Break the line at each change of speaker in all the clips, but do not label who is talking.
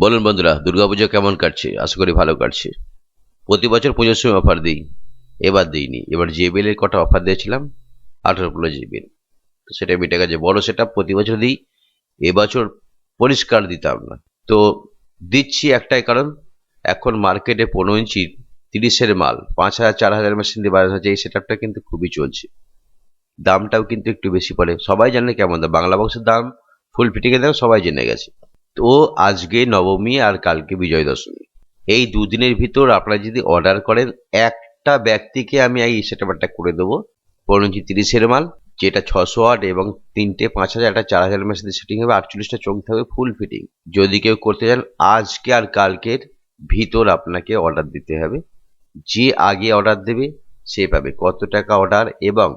বলুন বন্ধুরা, দুর্গাপুজো কেমন কাটছে? আশা করি ভালো কাটছে। প্রতি বছর পুজোর সময় অফার দিই। এবার দিইনি। এবার জেবিএল এর কটা অফার দিয়েছিলাম, আঠারো কিলো জেবিএল সেটা মিটে গেছে। বড় সেটা প্রতি বছর দিই। এবছর পরিষ্কার দিতাম না। তো দিচ্ছি একটাই কারণ, এখন মার্কেটে পনেরো ইঞ্চি তিরিশের মাল, পাঁচ হাজার, চার হাজার মেশিন দিয়ে বাজার হচ্ছে। এই সেটআপটা কিন্তু খুবই চলছে। দামটাও কিন্তু একটু বেশি পড়ে। সবাই জানে কেমন দাম। বাংলা বক্সের দাম ফুল ফিটিংয়ের দাম সবাই জেনে গেছে। তো আজকে নবমী আর কালকে বিজয় দশমী এই দুদিনের ভিতর আপনারা যদি অর্ডার করেন, একটা ব্যক্তিকে আমি এই সেটআপটা করে দেবো। পনেরো তিরিশের মাল, যেটা ছশো আট এবং তিনটে পাঁচ হাজার, একটা চার হাজার মেশিন সেটিং হবে, আটচল্লিশটা চোখ থাকবে ফুল ফিটিং যদি কেউ করতে চান, আজকে আর কালকের ভিতর আপনাকে অর্ডার দিতে হবে। যে আগে অর্ডার দেবে, সে পাবে। কত টাকা অর্ডার এবং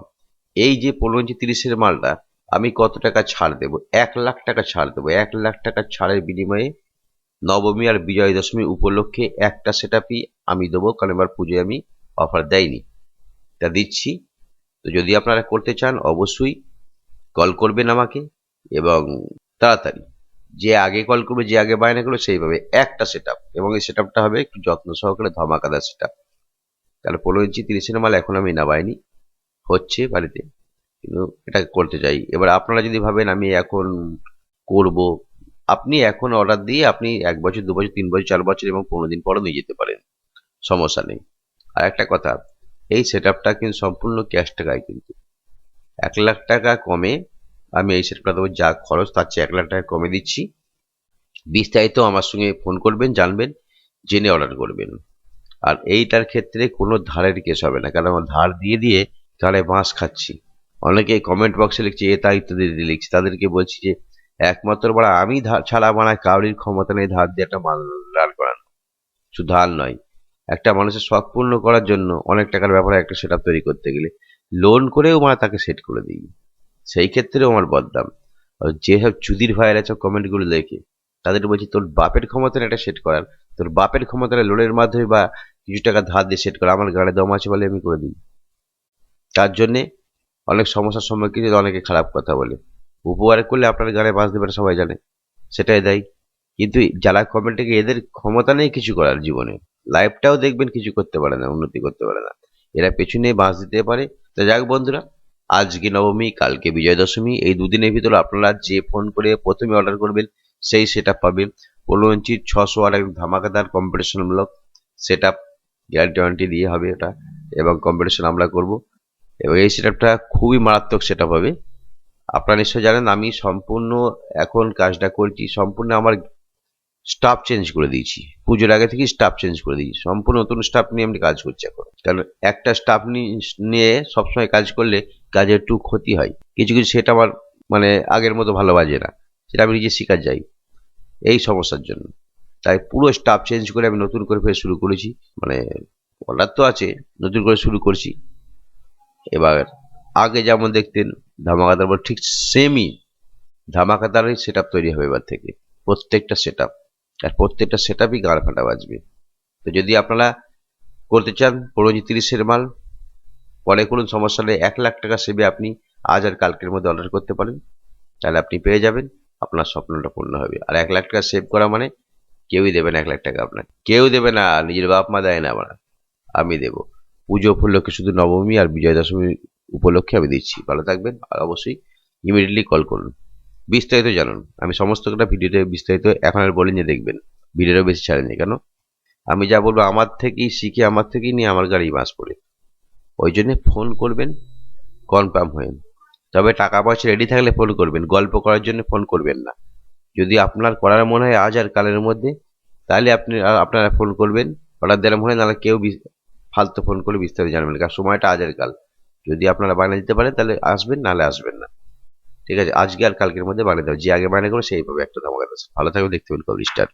এই যে পনেরো ইঞ্চি তিরিশের মালটা আমি কত টাকা ছাড় দেবো? এক লাখ টাকা ছাড় দেবো। এক লাখ টাকা ছাড়ের বিনিময়ে নবমী আর বিজয় দশমী উপলক্ষে একটা সেটআপই আমি দেবো, কারণ এবার পুজোয় আমি অফার দেয়নি তা দিচ্ছি। তো যদি আপনারা করতে চান, অবশ্যই কল করবেন আমাকে এবং তাড়াতাড়ি। যে আগে কল করবে, যে আগে বায়না করবে, সেইভাবে একটা সেটআপ। এবং এই সেটআপটা হবে একটু যত্ন সহকারে ধমাকাদার সেটআপ। তাহলে পনেরো ইঞ্চি তিরিশের মাল এখন আমি নামাইনি। হচ্ছে বাড়িতে। কিন্তু এটা করতে চাই। এবার আপনারা যদি ভাবেন আমি এখন করব, আপনি এখন অর্ডার দিয়ে আপনি এক বছর, দু বছর, তিন বছর, চার বছর এবং পনেরো দিন পরও নিয়ে যেতে পারেন। সমস্যা নেই। আর একটা কথা, এই সেট আপটা কিন্তু সম্পূর্ণ ক্যাশ টাকায় কিন্তু। এক লাখ টাকা কমে আমি এই সেটটা দেবো, যা খরচ তার চেয়ে এক লাখ টাকা কমে দিচ্ছি। বিস্তারিত আমার সঙ্গে ফোন করবেন, জানবেন, জেনে অর্ডার করবেন। আর এইটার ক্ষেত্রে কোনো ধারের কেস হবে না, কারণ আমার ধার দিয়ে দিয়ে তাহলে বাঁশ খাচ্ছি। অনেকে কমেন্ট বক্সে লিখছে এ তা ইত্যাদি লিখছে। তাদেরকে বলছি যে, একমাত্র বাড়া আমি ছাড়া বানায় কাউরির ক্ষমতা নেই ধার দিয়ে একটা মাল করানো। শুধু ধার নয়, একটা মানুষের শখ পূর্ণ করার জন্য অনেক টাকার ব্যাপারে একটা সেট তৈরি করতে গেলে লোন করেও মানে তাকে সেট করে দিই। সেই ক্ষেত্রেও আমার বদনাম। যেসব চুদির ভাইয়ের আছে কমেন্টগুলো দেখে তাদের বলছি, তোর বাপের ক্ষমতা নেই এটা সেট করার। তোর বাপের ক্ষমতা লোনের মাধ্যমে বা কিছু টাকা ধার দিয়ে সেট করা। আমার গাড়ি দম আছে বলে আমি করে দিই। তার জন্যে অনেক সমস্যার সম্মুখীন হতে অনেকে খারাপ কথা বলে। উপকার করলে আপনার গানে বাঁচ দেবে সবাই জানে, সেটাই দেয়। কিন্তু যারা কমেন্টে এদের ক্ষমতা নেই কিছু করার জীবনে লাইফটাও দেখবেন কিছু করতে পারে না, উন্নতি করতে পারে না। এরা পেছনে বাঁচ দিতে পারে। তা যাক বন্ধুরা, আজকে নবমী, কালকে বিজয় দশমী এই দুদিনের ভিতরে আপনারা যে ফোন করে প্রথমে অর্ডার করবেন, সেই সেট আপ পাবেন। পনেরো ইঞ্চির ছশো আর এক ধামাকাদার কম্পিটিশনমূলক সেট আপ গ্যারান্টি দিয়ে হবে ওটা এবং কম্পিটিশন আমরা করব। এবং এই সেট আপটা খুবই মারাত্মক সেট হবে। আপনারা নিশ্চয় জানেন, আমি সম্পূর্ণ এখন কাজটা করছি, সম্পূর্ণ আমার স্টাফ চেঞ্জ করে দিয়েছি। পুজোর আগে থেকে স্টাফ চেঞ্জ করে দিয়েছি। সম্পূর্ণ নতুন স্টাফ নিয়ে আমি কাজ করছি এখন। কারণ একটা স্টাফ নিয়ে সবসময় কাজ করলে কাজের একটু ক্ষতি হয়। কিছু কিছু সেটা আমার মানে আগের মতো ভালো বাজে না। সেটা আমি নিজে শিকার যাই এই সমস্যার জন্য। তাই পুরো স্টাফ চেঞ্জ করে আমি নতুন করে ফের শুরু করেছি। মানে অর্ডার তো আছে, নতুন করে শুরু করছি। এবার আগে যেমন দেখতেন ধামাকাদার বল ঠিক সেমই ধামাকাদারই সেট আপ তৈরি হবে এবার থেকে। প্রত্যেকটা সেট আর প্রত্যেকটা সেট আপই গাড় ফাটা বাজবে। তো যদি আপনারা করতে চান পনেরো তিরিশের মাল, পরে কোনো সমস্যা নেই এক লাখ টাকা সেবে আপনি আজ আর কালকের মধ্যে অর্ডার করতে পারেন। তাহলে আপনি পেয়ে যাবেন, আপনার স্বপ্নটা পূর্ণ হবে। আর এক লাখ টাকা সেভ করা মানে কেউই দেবে না এক লাখ টাকা আপনার কেউ দেবে না, নিজের বাপ মা দেয় না আমরা। আমি দেব। পুজো উপলক্ষে শুধু নবমী আর বিজয় দশমী উপলক্ষে আমি দিচ্ছি। ভালো থাকবেন আর অবশ্যই ইমিডিয়েটলি কল করুন। বিস্তারিত জানুন। আমি সমস্ত কটা ভিডিওতে বিস্তারিত এখন আর বলি যে দেখবেন। ভিডিওটা বেশি ছাড়েনি কেন? আমি যা বলব আমার থেকেই শিখে, আমার থেকেই নিয়ে আমার গাড়ি বাস পড়ে। ওই জন্যে ফোন করবেন কনফার্ম হয়ে। তবে টাকা পয়সা রেডি থাকলে ফোন করবেন। গল্প করার জন্য ফোন করবেন না। যদি আপনার করার মনে হয় আজ আর কালের মধ্যে, তাহলে আপনি, আপনারা ফোন করবেন। অর্ডার দেওয়ার মনে হয় নাহলে কেউ ফালতু ফোন করে বিস্তারিত জানবেন কারণ সময়টা আজের কাল। যদি আপনারা বানিয়ে দিতে পারেন, তাহলে আসবেন, নাহলে আসবেন না। ঠিক আছে? আজকে আর কালকের মধ্যে বানিয়ে দেবো। যে আগে বানিয়ে করে সেইভাবে একটা ধামাকা ভালো থাকবে দেখতে পেন কবি স্টার।